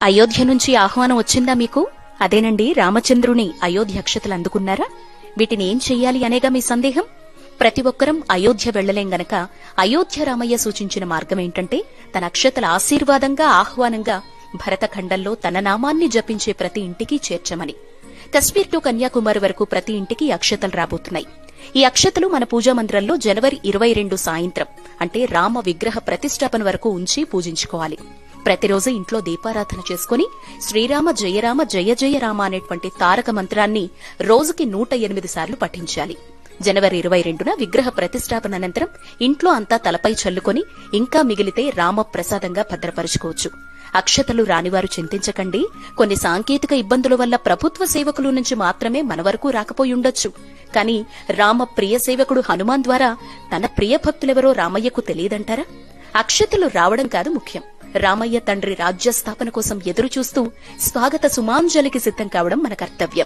అయోధ్య నుంచి ఆహ్వానం వచ్చిందా మీకు? అదేనండి రామచంద్రుని అయోధ్య అక్షతలు అందుకున్నారా? వీటిని ఏం చెయ్యాలి అనేగా మీ సందేహం? ప్రతి ఒక్కరం అయోధ్య వెళ్ళలేం గనక అయోధ్య రామయ్య సూచించిన మార్గం ఏంటంటే తన అక్షతల ఆశీర్వాదంగా ఆహ్వానంగా భరతఖండంలో తన నామాన్ని జపించే ప్రతి ఇంటికి చేర్చమని. కశ్మీర్ టు కన్యాకుమారి వరకు ప్రతి ఇంటికి అక్షతలు రాబోతున్నాయి. ఈ అక్షతలు మన పూజా మందిరంలో జనవరి ఇరవై రెండు సాయంత్రం అంటే రామ విగ్రహ ప్రతిష్టాపన వరకు ఉంచి పూజించుకోవాలి. ప్రతిరోజు ఇంట్లో దీపారాధన చేసుకుని శ్రీరామ జయరామ జయ జయరామ అనేటువంటి తారక మంత్రాన్ని రోజుకి నూట ఎనిమిది సార్లు పఠించాలి. జనవరి ఇరవై రెండున విగ్రహ ప్రతిష్టాపన అనంతరం ఇంట్లో అంతా తలపై చల్లుకొని ఇంకా మిగిలితే రామ ప్రసాదంగా భద్రపరుచుకోవచ్చు. అక్షతలు రానివారు చింతించకండి. కొన్ని సాంకేతిక ఇబ్బందుల వల్ల ప్రభుత్వ సేవకుల నుంచి మాత్రమే మన వరకు రాకపోయి ఉండొచ్చు. కానీ రామ ప్రియ సేవకుడు హనుమాన్ ద్వారా తన ప్రియ భక్తులెవరో రామయ్యకు తెలియదంటారా? అక్షతలు రావడం కాదు ముఖ్యం. రామయ్య తండ్రి రాజ్య స్థాపన కోసం ఎదురు చూస్తూ స్వాగత సుమాంజలికి సిద్ధం కావడం మన కర్తవ్యం.